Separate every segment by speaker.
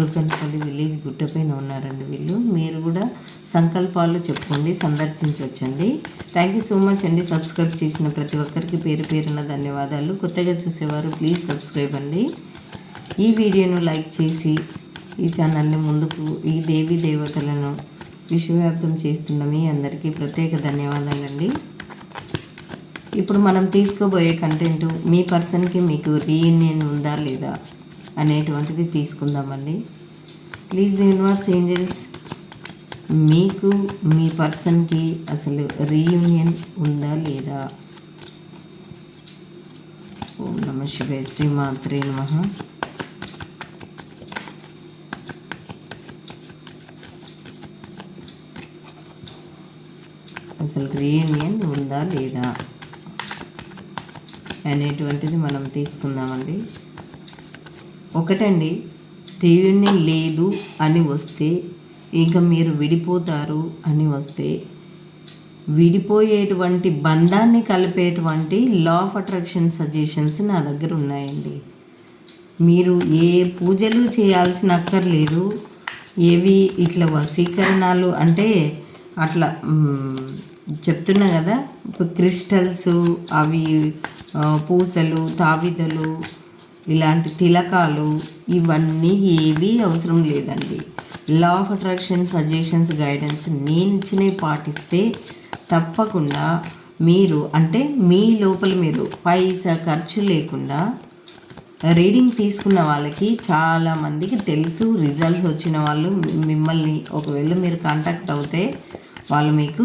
Speaker 1: Rugganpalli village గుట్టపైన ఉన్నారండి వీళ్ళు. మీరు కూడా సంకల్పాలు చెప్పుకోండి సందర్శించవచ్చండి థ్యాంక్ యూ సో మచ్ అండి. సబ్స్క్రైబ్ చేసిన ప్రతి ఒక్కరికి పేరు పేరున ధన్యవాదాలు. కొత్తగా చూసేవారు ప్లీజ్ సబ్స్క్రైబ్ అండి. ఈ వీడియోను లైక్ చేసి ఈ ఛానల్ని ముందుకు ఈ దేవి దేవతలను విశ్వవ్యాప్తం చేస్తున్న మీ అందరికీ ప్రత్యేక ధన్యవాదాలండి. ఇప్పుడు మనం తీసుకోబోయే కంటెంట్ మీ పర్సన్కి మీకు రీయూనియన్ ఉందా లేదా? అనేటువంటిది తీసుకుందామండి. ప్లీజ్ యూనివర్స్ ఏంజల్స్ మీకు మీ పర్సన్కి అసలు రీయూనియన్ ఉందా లేదా? ఓం నమ శివాయ శ్రీమాత్రే నమ. అసలు రీయూనియన్ ఉందా లేదా అనేటువంటిది మనం తీసుకుందామండి. ఒకటండి రీయూనియన్ లేదు అని వస్తే ఇంకా మీరు విడిపోతారు అని వస్తే విడిపోయేటువంటి బంధాన్ని కలిపేటువంటి లా ఆఫ్ అట్రాక్షన్ సజెషన్స్ నా దగ్గర ఉన్నాయండి. మీరు ఏ పూజలు చేయాల్సిన అక్కర్లేదు. ఏవి ఇట్లా వశీకరణాలు అంటే అట్లా చెప్తున్నా కదా ఇప్పుడు క్రిస్టల్స్ అవి పూసలు తావిదలు ఇలాంటి తిలకాలు ఇవన్నీ ఏవి అవసరం లేదండి. Law of attraction suggestions guidance నేను ఇచ్చినవి పాటిస్తే తప్పకుండా మీరు అంటే మీ లోపల మీరు పైసా ఖర్చు లేకుండా రీడింగ్ తీసుకున్న వాళ్ళకి చాలా మందికి తెలుసు రిజల్ట్స్ వచ్చిన వాళ్ళు మిమ్మల్ని ఒకవేళ మీరు కాంటాక్ట్ అవుతే వాళ్ళు మీకు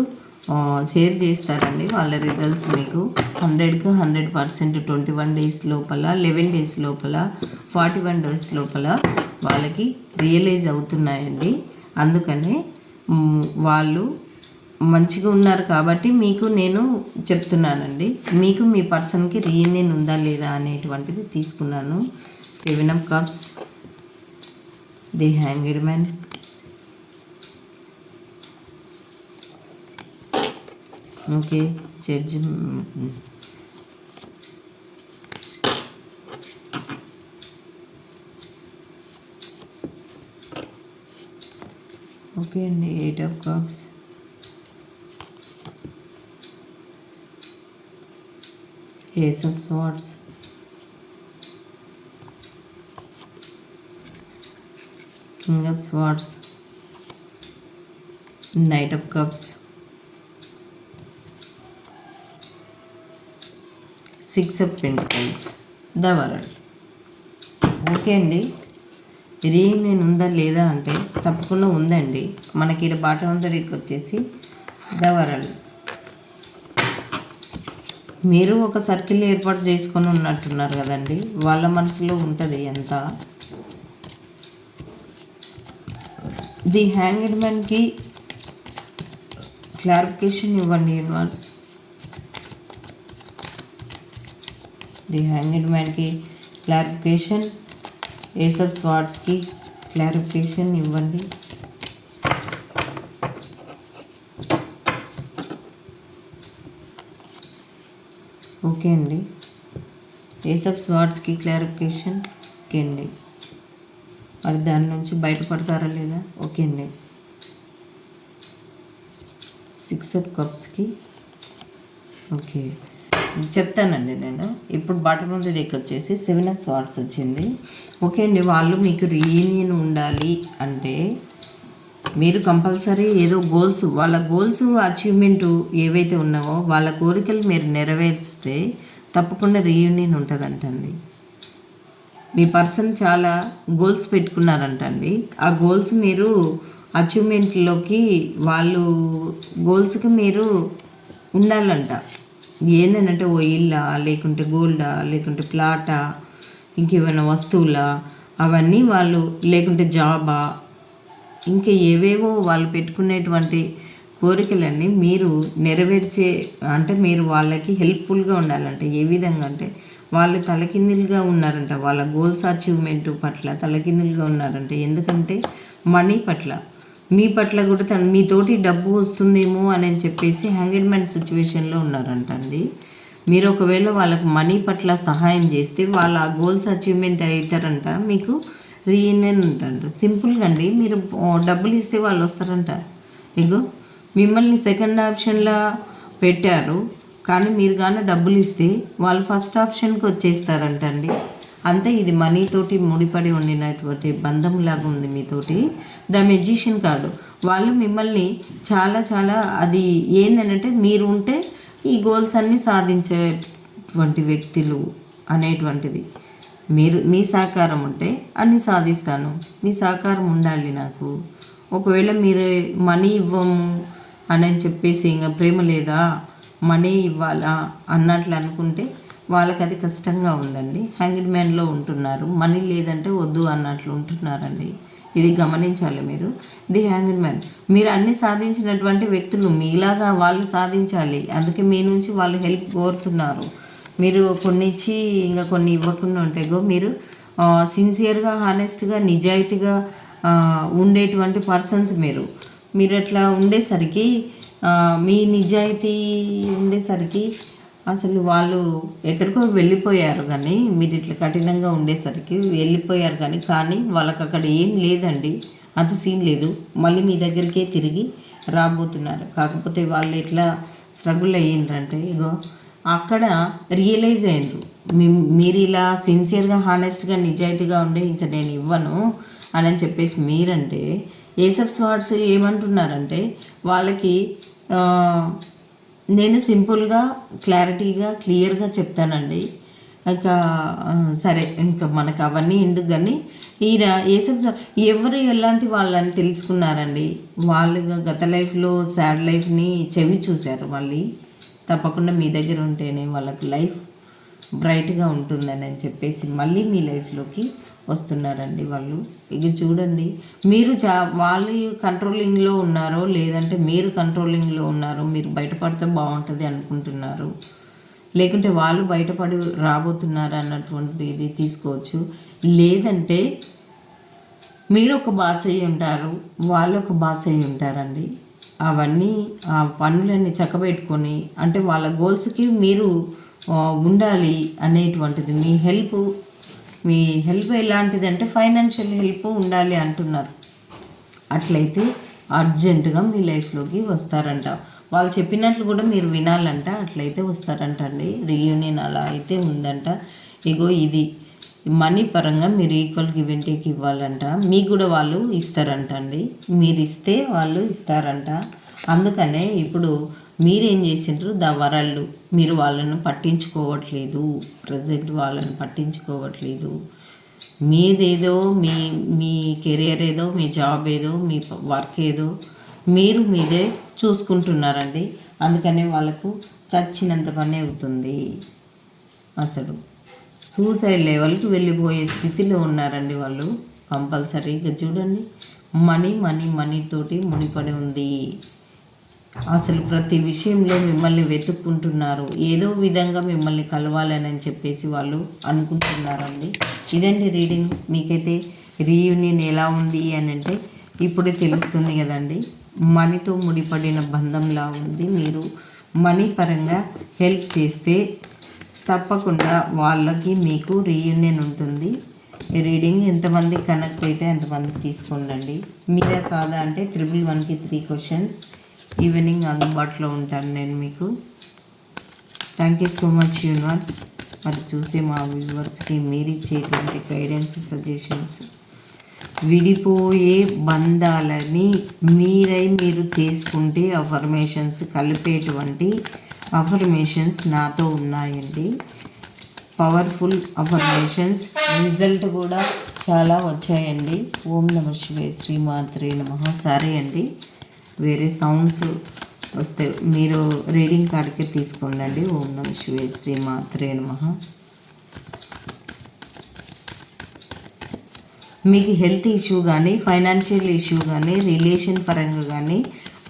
Speaker 1: షేర్ చేస్తారండి. వాళ్ళ రిజల్ట్స్ మీకు హండ్రెడ్కి hundred percent twenty one days లోపల లెవెన్ డేస్ లోపల ఫార్టీ వన్ డేస్ లోపల వాళ్ళకి రియలైజ్ అవుతున్నాయండి. అందుకనే వాళ్ళు మంచిగా ఉన్నారు కాబట్టి మీకు నేను చెప్తున్నానండి. మీకు మీ పర్సన్కి రీయూనియన్ ఉందా లేదా అనేటువంటిది తీసుకున్నాను. Seven of cups the hanged man okay judge okay అండి eight of cups Ace of Swords. King of Swords. Knight of Cups. Six of pentacles the world okay అండి. రీయూనియన్ ఉందా లేదా అంటే తప్పకుండా ఉందండి. మనకి ఇక్కడ బాటమంతడికి వచ్చేసి ద వరల్డ్ మీరు ఒక సర్కిల్ ఏర్పాటు చేసుకొని ఉన్నట్టున్నారు కదండి. వాళ్ళ మనసులో ఉంటుంది ఎంత? ది హ్యాంగ్డ్ మ్యాన్కి క్లారిఫికేషన్ ఇవ్వండి universe. The hanged మ్యాన్కి clarification ace of of clarification ఇవ్వండి. ఓకే అండి. ఏసఫ్ ఆఫ్ స్వార్డ్స్కి క్లారిఫికేషన్ ఓకే అండి. మరి దాని నుంచి బయటపడతారా లేదా? ఓకే అండి. సిక్స్ ఆఫ్ కప్స్కి. ఓకే. చెప్తానండి నేను. ఇప్పుడు బాటమ్ ఆఫ్ ది వచ్చేసి సెవెన్ ఆఫ్ స్వార్ట్స్ వచ్చింది. ఓకే అండి వాళ్ళు మీకు రీయూనియన్ ఉండాలి అంటే మీరు కంపల్సరీ ఏదో గోల్స్ వాళ్ళ గోల్స్ అచీవ్మెంట్ ఏవైతే ఉన్నావో వాళ్ళ కోరికలు మీరు నెరవేర్స్తే తప్పకుండా రీయూనియన్ ఉంటుందంటండి. మీ పర్సన్ చాలా గోల్స్ పెట్టుకున్నారంటండి. ఆ గోల్స్ మీరు అచీవ్మెంట్లోకి వాళ్ళు గోల్స్కి మీరు ఉండాలంట. ఏంటంటే ఓ ఇల్లా లేకుంటే గోల్డా లేకుంటే ప్లాటా ఇంకేమైనా వస్తువులా అవన్నీ వాళ్ళు లేకుంటే జాబా ఇంకా ఏవేవో వాళ్ళు పెట్టుకునేటువంటి కోరికలన్నీ మీరు నెరవేర్చే అంటే మీరు వాళ్ళకి హెల్ప్ఫుల్గా ఉండాలంటే. ఏ విధంగా అంటే వాళ్ళు తలకిందులుగా ఉన్నారంట. వాళ్ళ గోల్స్ అచీవ్మెంట్ పట్ల తలకిందులుగా ఉన్నారంట. ఎందుకంటే మనీ పట్ల. మీ పట్ల కూడా తను మీతోటి డబ్బు వస్తుందేమో అని చెప్పేసి హ్యాంగెడ్మెంట్ సిచ్యువేషన్లో ఉన్నారంట అండి మీరు ఒకవేళ వాళ్ళకు మనీ పట్ల సహాయం చేస్తే వాళ్ళ గోల్స్ అచీవ్మెంట్ అవుతారంట మీకు రీయూనియన్ ఉంటారంట సింపుల్గా అండి మీరు డబ్బులు ఇస్తే వాళ్ళు వస్తారంట. ఇగో మిమ్మల్ని సెకండ్ ఆప్షన్లా పెట్టారు కానీ మీరు కానీ డబ్బులు ఇస్తే వాళ్ళు ఫస్ట్ ఆప్షన్కి వచ్చేస్తారంట అండి అంతే ఇది మనీతోటి ముడిపడి ఉండినటువంటి బంధం లాగా ఉంది మీతోటి ద మెజిషియన్ కార్డు. వాళ్ళు మిమ్మల్ని చాలా చాలా అది ఏంటంటే మీరు ఉంటే ఈ గోల్స్ అన్నీ సాధించేటువంటి వ్యక్తులు అనేటువంటిది. మీరు మీ సహకారం ఉంటే అన్నీ సాధిస్తాను. మీ సహకారం ఉండాలి నాకు. ఒకవేళ మీరు మనీ ఇవ్వము అని చెప్పేసి ఇంకా ప్రేమ లేదా మనీ ఇవ్వాలా అన్నట్లు అనుకుంటే వాళ్ళకి అది కష్టంగా ఉందండి. హ్యాంగిడ్ మ్యాన్లో ఉంటున్నారు. మనీ లేదంటే వద్దు అన్నట్లు ఉంటున్నారండి. ఇది గమనించాలి మీరు. ది హ్యాంగిడ్ మ్యాన్ మీరు అన్ని సాధించినటువంటి వ్యక్తులు మీలాగా వాళ్ళు సాధించాలి. అందుకే మీ నుంచి వాళ్ళు హెల్ప్ కోరుతున్నారు. మీరు కొన్ని ఇచ్చి ఇంకా కొన్ని ఇవ్వకుండా ఉంటే గో మీరు సిన్సియర్గా హానెస్ట్గా నిజాయితీగా ఉండేటువంటి పర్సన్స్ మీరు. మీరు అట్లా ఉండేసరికి మీ నిజాయితీ ఉండేసరికి అసలు వాళ్ళు ఎక్కడికో వెళ్ళిపోయారు కానీ మీరు ఇట్లా కఠినంగా ఉండేసరికి వెళ్ళిపోయారు కానీ కానీ వాళ్ళకి అక్కడ ఏం లేదండి. అంత సీన్ లేదు. మళ్ళీ మీ దగ్గరికే తిరిగి రాబోతున్నారు. కాకపోతే వాళ్ళు ఎట్లా స్ట్రగుల్ అయ్యిండ్రంటే ఇగో అక్కడ రియలైజ్ అయ్యారు మీ- మీరు ఇలా సిన్సియర్గా హానెస్ట్గా నిజాయితీగా ఉండే ఇంకా నేను ఇవ్వను అని అని చెప్పేసి మీరంటే ఏసఫ్ స్వాట్స్ ఏమంటున్నారంటే వాళ్ళకి నేను సింపుల్గా క్లారిటీగా క్లియర్గా చెప్తానండి. ఇంకా సరే ఇంకా మనకు అవన్నీ ఎందుకు కానీ ఈయన ఏసఫ్ ఎవరు ఎలాంటి వాళ్ళని తెలుసుకున్నారండి? వాళ్ళు గత లైఫ్లో సాడ్ లైఫ్ని చెవి చూశారు మళ్ళీ. తప్పకుండా మీ దగ్గర ఉంటేనే వాళ్ళకి లైఫ్ బ్రైట్గా ఉంటుందని అని చెప్పేసి మళ్ళీ మీ లైఫ్లోకి వస్తున్నారండి వాళ్ళు. ఇక చూడండి మీరు చా వాళ్ళు కంట్రోలింగ్లో ఉన్నారో లేదంటే మీరు కంట్రోలింగ్లో ఉన్నారో మీరు బయటపడితే బాగుంటుంది అనుకుంటున్నారు. లేకుంటే వాళ్ళు బయటపడి రాబోతున్నారు అన్నటువంటి ఇది తీసుకోవచ్చు. లేదంటే మీరు ఒక బాస్ అయి ఉంటారు వాళ్ళు ఒక బాస్ అయి ఉంటారండి. అవన్నీ ఆ పనులన్నీ చక్కబెట్టుకొని అంటే వాళ్ళ గోల్స్కి మీరు ఉండాలి అనేటువంటిది. మీ హెల్ప్ మీ హెల్ప్ ఎలాంటిది అంటే ఫైనాన్షియల్ హెల్ప్ ఉండాలి అంటున్నారు. అట్లయితే అర్జెంటుగా మీ లైఫ్లోకి వస్తారంట. వాళ్ళు చెప్పినట్లు కూడా మీరు వినాలంట అట్లయితే వస్తారంట అండి రీయూనియన్ అలా అయితే ఉందంట. ఇగో ఇది మనీ పరంగా మీరు ఈక్వల్ గివెంటేకి ఇవ్వాలంట. మీకు కూడా వాళ్ళు ఇస్తారంట అండి మీరు ఇస్తే వాళ్ళు ఇస్తారంట. అందుకనే ఇప్పుడు మీరేం చేసిండ్రు? ద వరల్డ్ మీరు వాళ్ళను పట్టించుకోవట్లేదు. ప్రజెంట్ వాళ్ళని పట్టించుకోవట్లేదు. మీదేదో మీ మీ కెరియర్ ఏదో మీ జాబ్ ఏదో మీ వర్క్ ఏదో మీరు మీదే చూసుకుంటున్నారండి. అందుకనే వాళ్ళకు చచ్చినంత పని అవుతుంది. అసలు సూసైడ్ లెవెల్కి వెళ్ళిపోయే స్థితిలో ఉన్నారండి వాళ్ళు. కంపల్సరీగా చూడండి. మనీ మనీ మనీ తోటి ముడిపడి ఉంది. అసలు ప్రతి విషయంలో మిమ్మల్ని వెతుక్కుంటున్నారు. ఏదో విధంగా మిమ్మల్ని కలవాలని అని చెప్పేసి వాళ్ళు అనుకుంటున్నారండి. ఇదండి రీడింగ్. మీకైతే రీయూనియన్ ఎలా ఉంది అని అంటే ఇప్పుడే తెలుస్తుంది కదండి. మనీతో ముడిపడిన బంధంలా ఉంది. మీరు మనీ పరంగా హెల్ప్ చేస్తే తప్పకుండా వాళ్ళకి మీకు రీయూనియన్ ఉంటుంది. రీడింగ్ ఎంతమంది కనెక్ట్ అయితే ఎంతమంది తీసుకోండి మీద కాదా అంటే త్రిబుల్ వన్కి త్రీ క్వశ్చన్స్. ఈవినింగ్ అందుబాటులో ఉంటాను నేను మీకు. Thank you so much universe అది చూసి మా వ్యూవర్స్కి మీరు ఇచ్చేటువంటి గైడెన్స్ సజెషన్స్ విడిపోయే బంధాలని మీరై మీరు చేసుకుంటే అఫర్మేషన్స్ కలిపేటువంటి అఫర్మేషన్స్ నాతో ఉన్నాయండి. పవర్ఫుల్ అఫర్మేషన్స్ రిజల్ట్ కూడా చాలా వచ్చాయండి. ఓం నమ శివే శ్రీమాత్రే నమ. సరే అండి. వేరే సౌండ్స్ వస్తే మీరు రీడింగ్ కార్డ్కి తీసుకోండి ఓం నమ శ్రీ శ్రీ నమ. మీకు హెల్త్ ఇష్యూ కానీ ఫైనాన్షియల్ ఇష్యూ కానీ రిలేషన్ పరంగా కానీ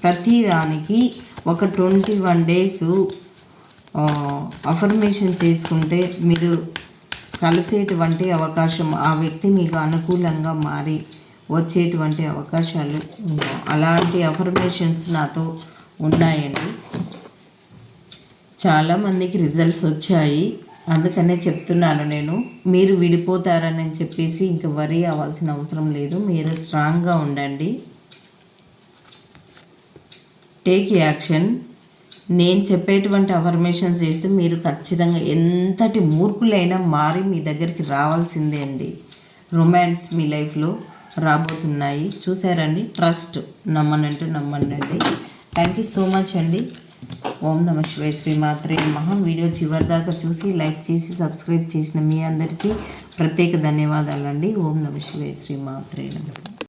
Speaker 1: ప్రతి దానికి ఒక ట్వంటీ వన్ డేస్ అఫర్మేషన్ చేసుకుంటే మీరు కలిసేటువంటి అవకాశం ఆ వ్యక్తి మీకు అనుకూలంగా మారి వచ్చేటువంటి అవకాశాలు అలాంటి అఫర్మేషన్స్ నాతో ఉన్నాయండి. చాలామందికి రిజల్ట్స్ వచ్చాయి. అందుకనే చెప్తున్నాను నేను. మీరు విడిపోతారని చెప్పేసి ఇంకా వరి అవ్వాల్సిన అవసరం లేదు. మీరు స్ట్రాంగ్గా ఉండండి. టేక్ యాక్షన్ నేను చెప్పేటువంటి అఫర్మేషన్స్ చేస్తే మీరు ఖచ్చితంగా ఎంతటి మూర్ఖులైనా మారి మీ దగ్గరికి రావాల్సిందే అండి. రొమాన్స్ మీ లైఫ్లో రాబోతున్నాయి. చూసారండి ట్రస్ట్ నమ్మనంటే నమ్మనండి థ్యాంక్ యూ సో మచ్ అండి. ఓం నమ శివాయ శ్రీ మాత్రే మహా వీడియో చివరి దాకా చూసి లైక్ చేసి సబ్స్క్రైబ్ చేసిన మీ అందరికీ ప్రత్యేక ధన్యవాదాలండి. ఓం నమ శివాయ శ్రీ మాత్రే